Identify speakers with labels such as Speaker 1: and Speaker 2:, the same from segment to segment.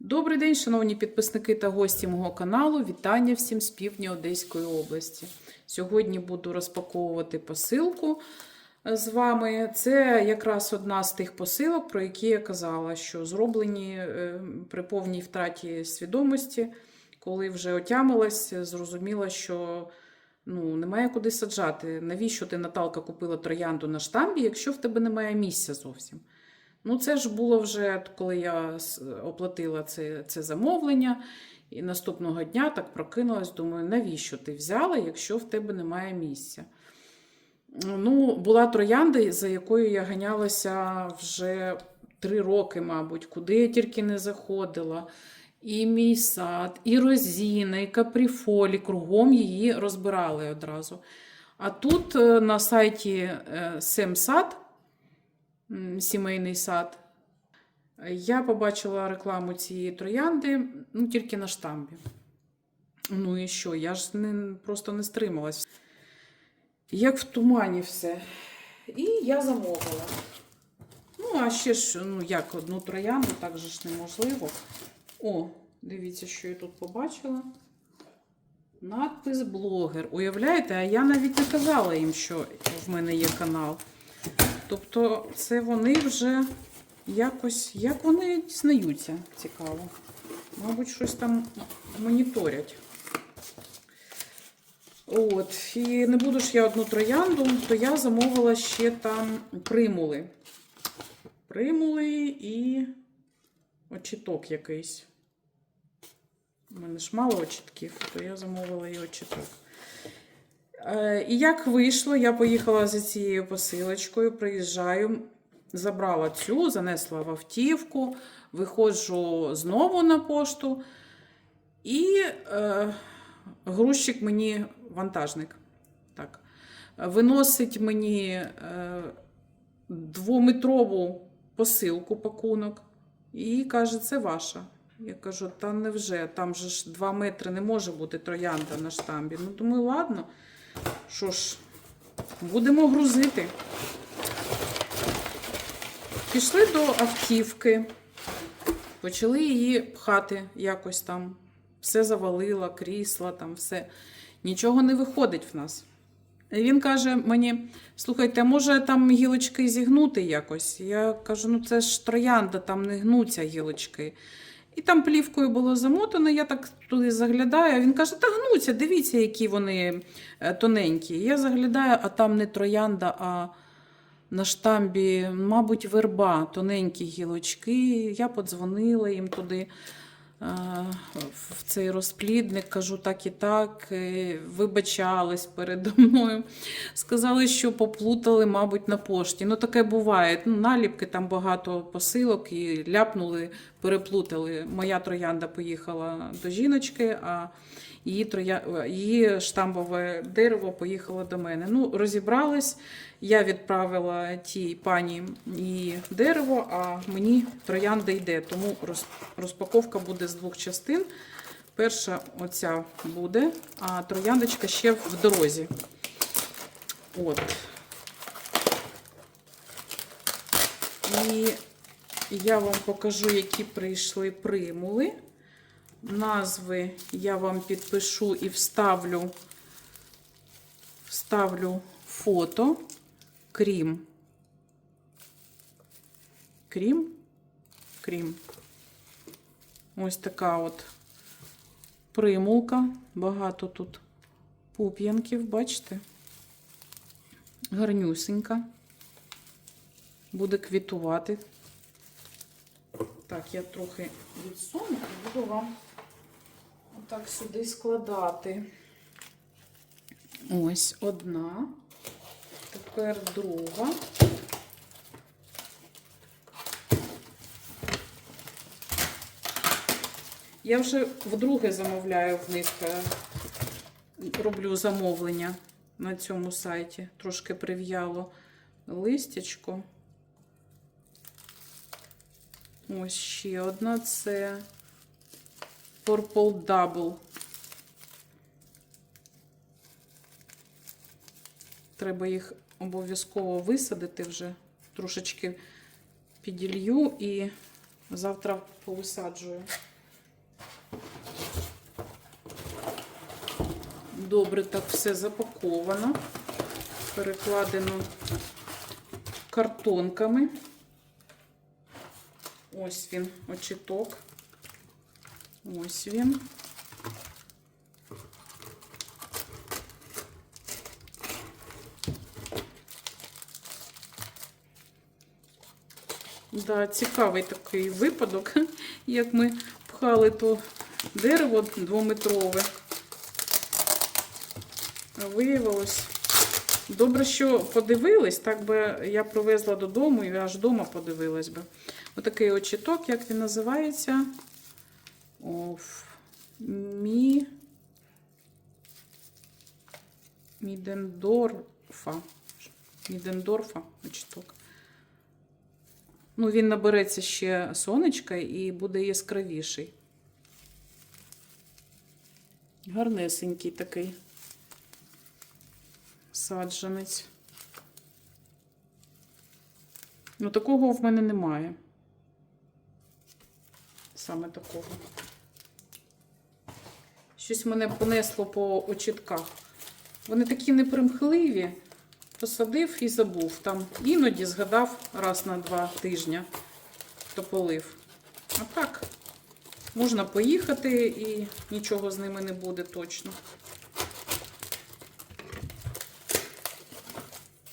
Speaker 1: Добрий день, шановні підписники та гості мого каналу. Вітання всім з півдня Одеської області. Сьогодні буду розпаковувати посилку з вами. Це якраз одна з тих посилок, про які я казала, що зроблені е, при повній втраті свідомості, коли вже отямилась, зрозуміла, що ну, немає куди саджати. Навіщо ти, Наталка, купила троянду на штамбі, якщо в тебе немає місця зовсім? Ну, це ж було вже коли я оплатила це, це замовлення, і наступного дня так прокинулась, думаю, навіщо ти взяла, якщо в тебе немає місця. Ну, була троянда, за якою я ганялася вже три роки, мабуть, куди я тільки не заходила. І мій сад, і розіна, і капріфолі, кругом її розбирали одразу. А тут е, на сайті е, Семсад, сімейний сад, я побачила рекламу цієї троянди ну, тільки на штамбі. Ну і що? Я ж не, просто не стрималась. Як в тумані все. І я замовила. Ну, а ще ж, ну як одну троянду, так же ж неможливо. О, дивіться, що я тут побачила. Надпис блогер. Уявляєте, а я навіть не казала їм, що в мене є канал. Тобто, це вони вже якось. Як вони дізнаються, цікаво. Мабуть, щось там моніторять. От, і не буду ж я одну троянду, то я замовила ще там примули. Примули і очіток якийсь. У мене ж мало очітків, то я замовила і очіток. Е, і як вийшло, я поїхала за цією посилочкою, приїжджаю, забрала цю, занесла в автівку, виходжу знову на пошту. І е, грузчик мені, вантажник, так, виносить мені е, двометрову посилку, пакунок, і каже, це ваша. Я кажу, та невже, там же ж 2 метри не може бути троянда на штамбі. Ну, думаю, ладно, що ж, будемо грузити. Пішли до автівки, почали її пхати якось там. Все завалила, крісла, там все. Нічого не виходить в нас. І він каже мені: слухайте, може там гілочки зігнути якось? Я кажу, ну це ж троянда, там не гнуться гілочки. І там плівкою було замотано, я так туди заглядаю. Він каже: та гнуться, дивіться, які вони е, тоненькі. Я заглядаю, а там не троянда, а на штамбі, мабуть, верба, тоненькі гілочки. Я подзвонила їм туди. Е, В цей розплідник кажу так і так, е, вибачались передо мною. Сказали, що поплутали, мабуть, на пошті. Ну, таке буває. Ну, наліпки там багато посилок і ляпнули, переплутали. Моя троянда поїхала до жіночки, а її, троя... її штамбове дерево поїхало до мене. Ну, розібрались. Я відправила тій пані її дерево, а мені троянда йде. Тому роз... розпаковка буде з двох частин. Перша оця буде, а трояндочка ще в дорозі. От. І я вам покажу, які прийшли примули. Назви я вам підпишу і вставлю, вставлю фото. Крім. Крім. Крім. Ось така от примулка. Багато тут пуп'янків, бачите? Гарнюсенька. Буде квітувати. Так, я трохи відсуну і буду вам отак сюди складати. Ось одна. Тепер друга. Я вже вдруге замовляю в них, е, роблю замовлення на цьому сайті. Трошки прив'яло листячко. Ось ще одна це Purple Double. Треба їх обов'язково висадити вже. Трошечки піділью і Завтра повисаджую. Добре, так все запаковано, перекладено картонками. Ось він, очіток. Ось він. Да, цікавий такий випадок, як ми пхали то дерево двометрове. Виявилось. Добре, що подивились, так би я привезла додому і аж вдома подивилась би. Отакий очіток, як він називається? Оф. Мі. Мідендорфа. Мідендорфа очіток. Ну, він набереться ще сонечка і буде яскравіший. Гарнесенький такий саджанець. Ну, такого в мене немає. Саме такого. Щось мене понесло по очітках. Вони такі непримхливі. Посадив і забув. Там іноді згадав раз на два тижні, то полив. А так, можна поїхати і нічого з ними не буде точно.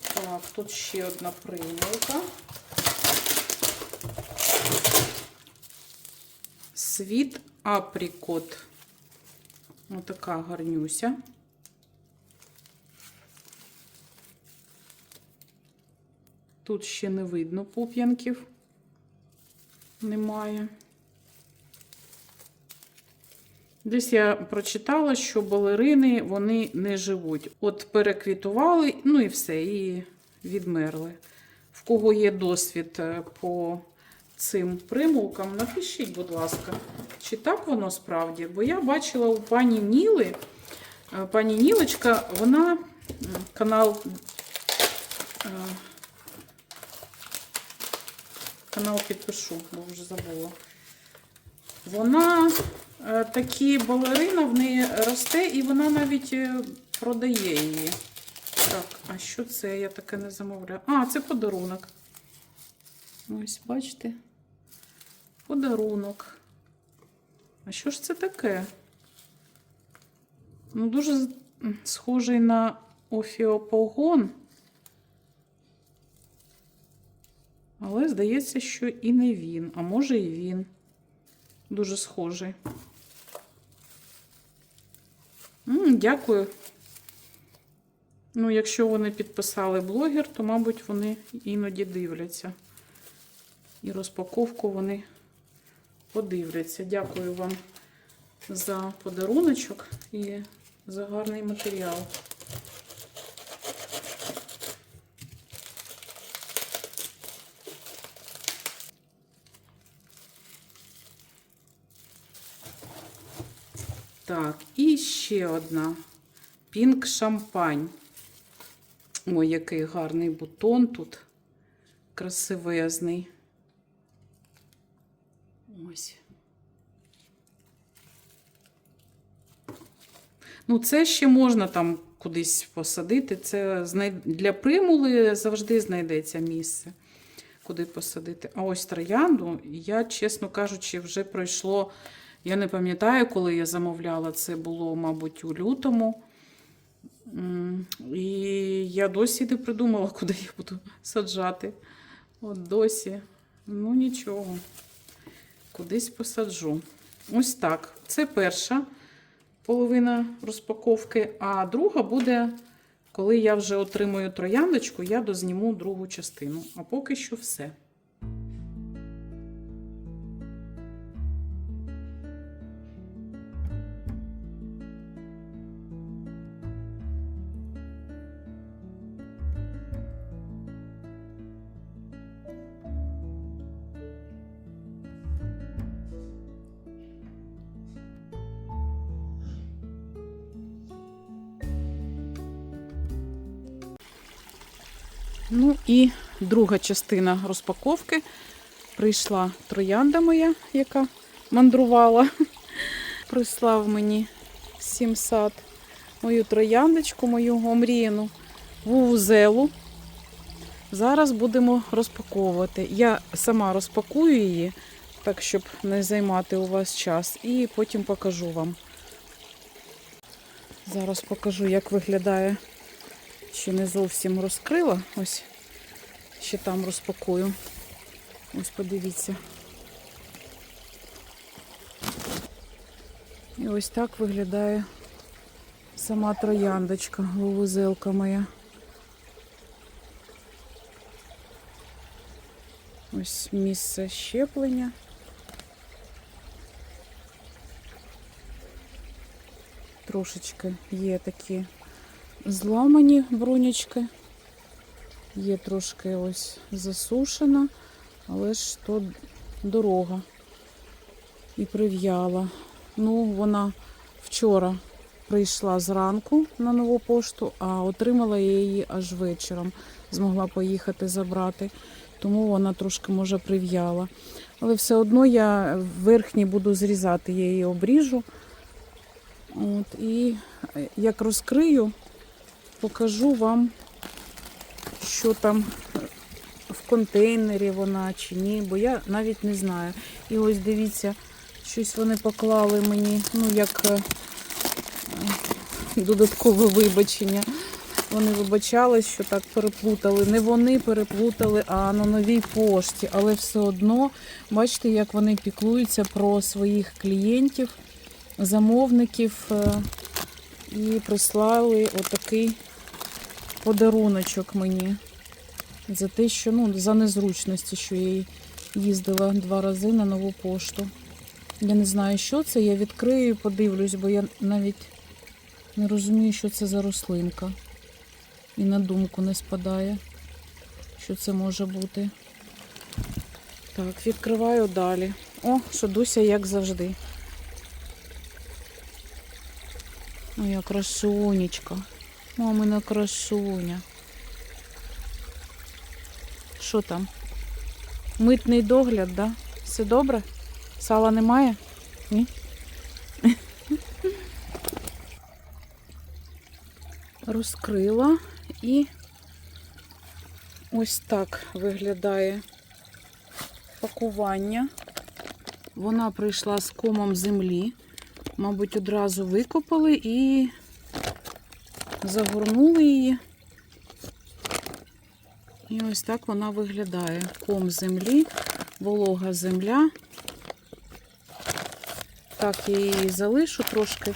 Speaker 1: Так, тут ще одна примулка. Світ априкот. Отака гарнюся. Тут ще не видно пуп'янків. Немає. Десь я прочитала, що балерини вони не живуть. От переквітували, ну і все, і відмерли. В кого є досвід е, по цим примулкам, напишіть, будь ласка, чи так воно справді? Бо я бачила у пані Ніли, е, пані Нілочка, вона канал. е, Канал підпишу, бо вже забула. Вона е, такі балерина в неї росте, і вона навіть продає її. Так, а що це? Я таке не замовляю. А, це подарунок. Ось, бачите? Подарунок. А що ж це таке? Ну, дуже схожий на офіопогон. Але здається, що і не він, а може і він. Дуже схожий. М, дякую. Ну, якщо вони підписали блогер, то, мабуть, вони іноді дивляться. І розпаковку вони подивляться. Дякую вам за подаруночок і за гарний матеріал. Так, і ще одна. Пінк шампань. Ой, який гарний бутон тут. Красивезний. Ось. Ну, це ще можна там кудись посадити. Це для примули завжди знайдеться місце, куди посадити. А ось троянду, я, чесно кажучи, вже пройшло. Я не пам'ятаю, коли я замовляла, це було, мабуть, у лютому. І я досі не придумала, куди я буду саджати. От досі. Ну, нічого. Кудись посаджу. Ось так. Це перша половина розпаковки, а друга буде, коли я вже отримую трояндочку, я дозніму другу частину. А поки що все. Ну і друга частина розпаковки. прийшла троянда моя, яка мандрувала. Прислав мені сім сад мою трояндочку, мою омріяну вувузелу. Зараз будемо розпаковувати. Я сама розпакую її, так щоб не займати у вас час, і потім покажу вам. Зараз покажу, як виглядає. Ще не зовсім розкрила. Ось ще там розпакую. Ось подивіться. І ось так виглядає сама трояндочка, вувузелка моя. Ось місце щеплення. Трошечки є такі зламані брунячки. Є трошки ось засушена, але ж то дорога і прив'яла. Ну, вона вчора прийшла зранку на нову пошту, а отримала я її аж вечором. Змогла поїхати забрати, тому вона трошки може прив'яла. Але все одно я верхній буду зрізати, я її обріжу. От, і е, як розкрию, покажу вам, що там в контейнері вона чи ні, бо я навіть не знаю. І ось дивіться, щось вони поклали мені, ну, як е, додаткове вибачення. Вони вибачались, що так переплутали. Не вони переплутали, а на новій пошті. Але все одно, бачите, як вони піклуються про своїх клієнтів, замовників е, і прислали отакий подаруночок мені. За те, що ну, за незручності, що я їздила два рази на нову пошту. Я не знаю, що це. Я відкрию і подивлюсь, бо я навіть не розумію, що це за рослинка. І на думку не спадає, що це може бути. Так, відкриваю далі. О, що Дуся, як завжди. Моя красунечка. Мамина красуня. Що там? Митний догляд, да? Все добре? Сала немає? Ні? Розкрила і ось так виглядає пакування. Вона прийшла з комом землі. Мабуть, одразу викопали і загорнули її. І ось так вона виглядає. Ком землі, волога земля. Так, я її залишу трошки.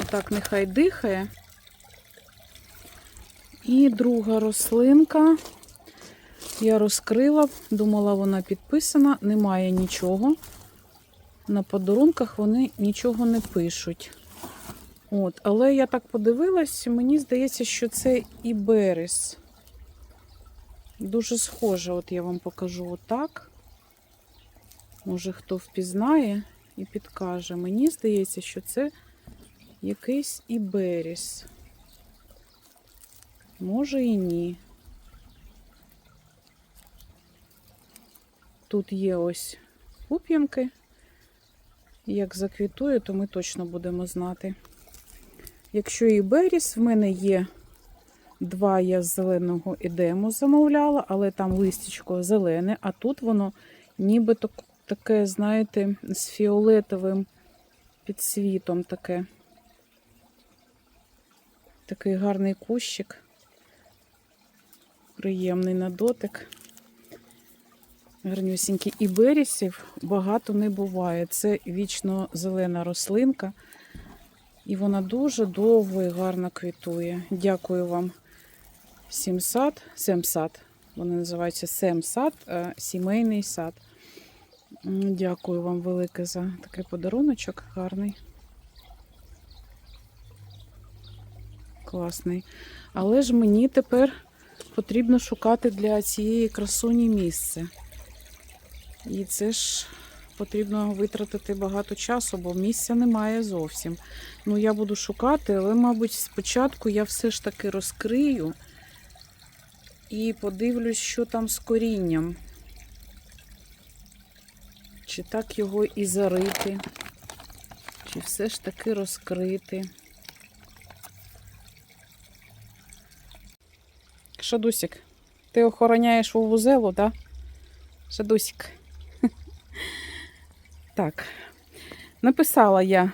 Speaker 1: Отак нехай дихає. І друга рослинка. Я розкрила, думала, вона підписана, немає нічого. На подарунках вони нічого не пишуть. От, Але я так подивилась, мені здається, що це іберіс. Дуже схоже, от я вам покажу отак. Може, хто впізнає і підкаже. Мені здається, що це якийсь іберіс. Може і ні. Тут є ось пуп'янки. Як заквітує, то ми точно будемо знати. Якщо і беріс, в мене є два я з зеленого едему замовляла, але там листячко зелене, а тут воно ніби таке, знаєте, з фіолетовим підсвітом таке. Такий гарний кущик. Приємний на дотик. Гарнюсінький. І берісів багато не буває. Це вічно зелена рослинка. І вона дуже довго і гарно квітує. Дякую вам, Сімсад. Семсад. Вони називаються Семсад, е, сімейний сад. Дякую вам велике за такий подаруночок гарний. Класний. Але ж мені тепер потрібно шукати для цієї красуні місце. І це ж потрібно витратити багато часу, бо місця немає зовсім. Ну, я буду шукати, але, мабуть, спочатку я все ж таки розкрию і подивлюсь, що там з корінням. Чи так його і зарити, чи все ж таки розкрити. Шадусик, ти охороняєш вузелу, так? Да? Шадусик. Так. Написала я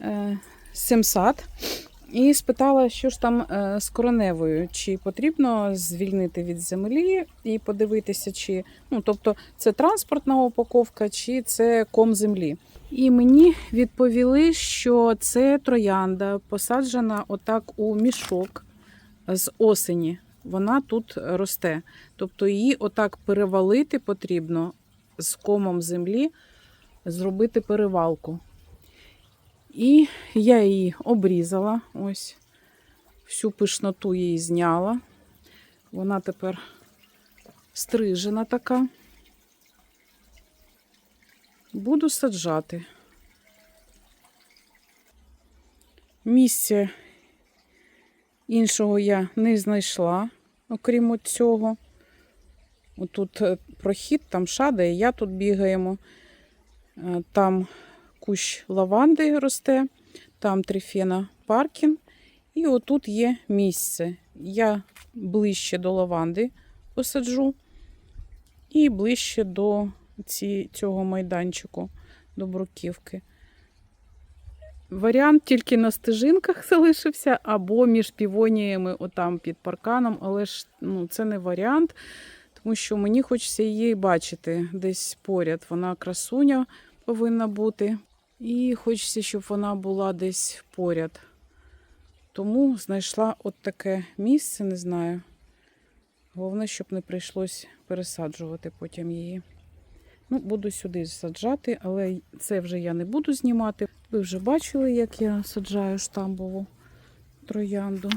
Speaker 1: е, Сімсад і спитала, що ж там е, з короневою, чи потрібно звільнити від землі і подивитися, чи ну, тобто це транспортна упаковка, чи це ком землі. І мені відповіли, що це троянда посаджена отак у мішок з осені. Вона тут росте. Тобто її отак перевалити потрібно з комом землі, зробити перевалку. І я її обрізала, ось всю пишноту її зняла. Вона тепер стрижена така. Буду саджати. Місця іншого я не знайшла, окрім цього. Отут е, прохід, там шада, і я тут бігаємо. Е, Там кущ лаванди росте, там трифена паркін. І отут є місце. Я ближче до лаванди посаджу і ближче до ці, цього майданчику, до бруківки. Варіант тільки на стежинках залишився, або між півоніями, отам під парканом, але ж ну, це не варіант, тому що мені хочеться її бачити десь поряд. Вона красуня повинна бути. І хочеться, щоб вона була десь поряд. Тому знайшла от таке місце, не знаю. Головне, щоб не прийшлось пересаджувати потім її. Ну, буду сюди саджати, але це вже я не буду знімати. Ви вже бачили, як я саджаю штамбову троянду.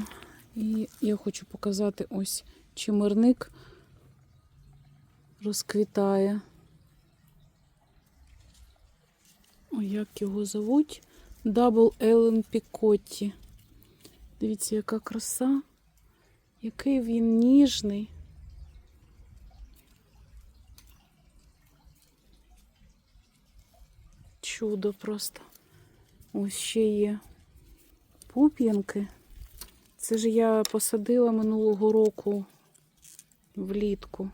Speaker 1: І я хочу показати ось чимирник розквітає. Ой, як його зовуть? Дабл Елен Пікотті. Дивіться, яка краса, який він ніжний. Чудо просто. Ось ще є пуп'янки. Це ж я посадила минулого року влітку.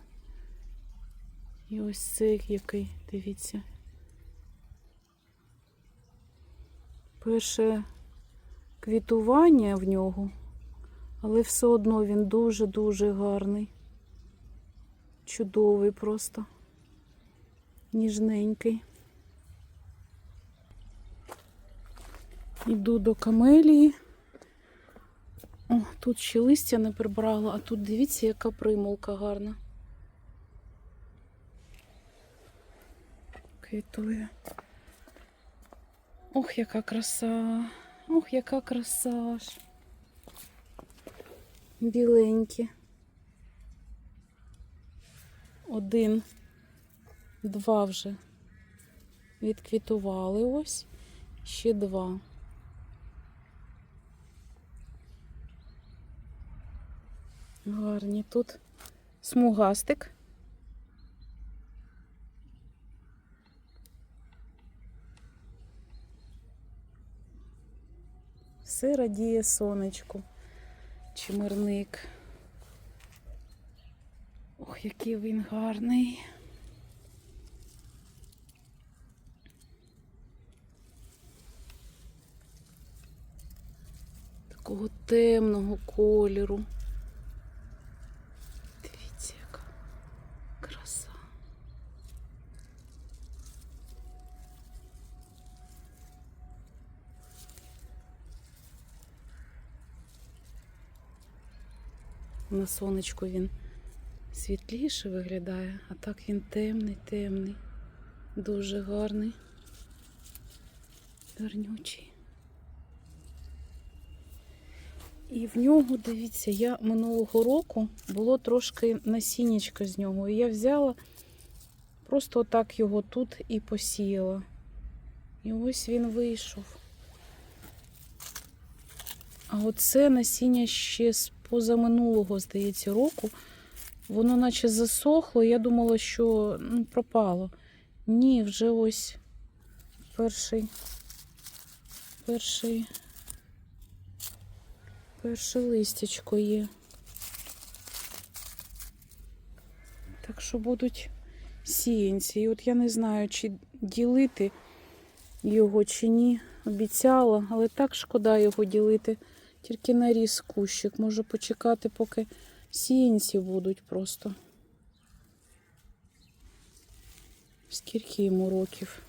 Speaker 1: І ось цей який, дивіться. Перше квітування в нього, але все одно він дуже-дуже гарний. Чудовий просто, ніжненький. Іду до камелії. О, тут ще листя не прибрала, а тут дивіться, яка примулка гарна. Квітує. Ох, яка краса. Ох, яка краса ж. Біленькі. Один, два вже відквітували ось. Ще два. Гарні тут смугастик. Все радіє сонечку, чимирник. Ох, який він гарний. Такого темного кольору. Дивіться, яка краса. На сонечку він світліше виглядає, а так він темний, темний, дуже гарний, гарнючий. І в нього, дивіться, я минулого року було трошки насіннячка з нього. І я взяла, просто отак його тут і посіяла. І ось він вийшов. А оце насіння ще з позаминулого, здається, року. Воно наче засохло. Я думала, що ну, пропало. Ні, вже ось перший. Перший. Перше листячко є. Так що будуть сіянці. І от я не знаю, чи ділити його чи ні. Обіцяла, але так шкода його ділити. Тільки наріс кущик. Можу почекати, поки сіянці будуть просто. Скільки йому років?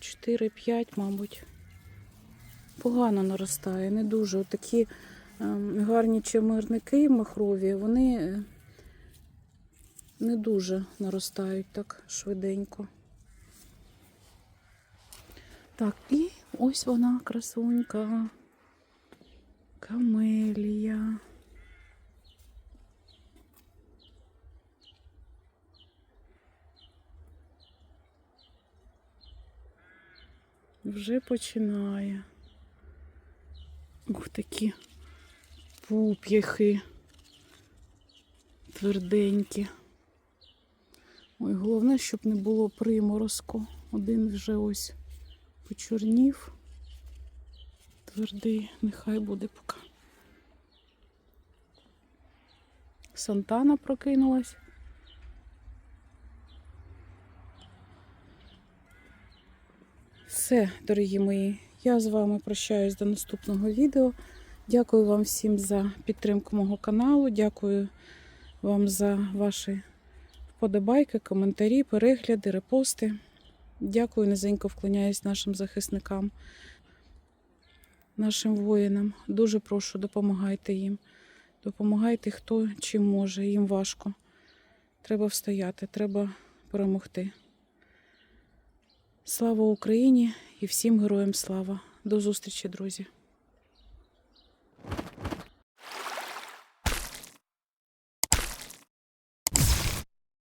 Speaker 1: 4-5, мабуть. Погано наростає, не дуже. Отакі ем, гарні чимирники махрові, вони е, не дуже наростають так швиденько. Так, і ось вона, красунька. Камелія. Вже починає. Ух, такі пуп'яхи тверденькі. Ой, головне, щоб не було приморозку. Один вже ось почорнів. Твердий, нехай буде поки. Сантана прокинулась. Все, дорогі мої, я з вами прощаюсь до наступного відео. Дякую вам всім за підтримку мого каналу. Дякую вам за ваші вподобайки, коментарі, перегляди, репости. Дякую, низенько вклоняюсь нашим захисникам, нашим воїнам. Дуже прошу, допомагайте їм. Допомагайте хто чим може, їм важко. Треба встояти, треба перемогти. Слава Україні і всім героям слава. До зустрічі, друзі!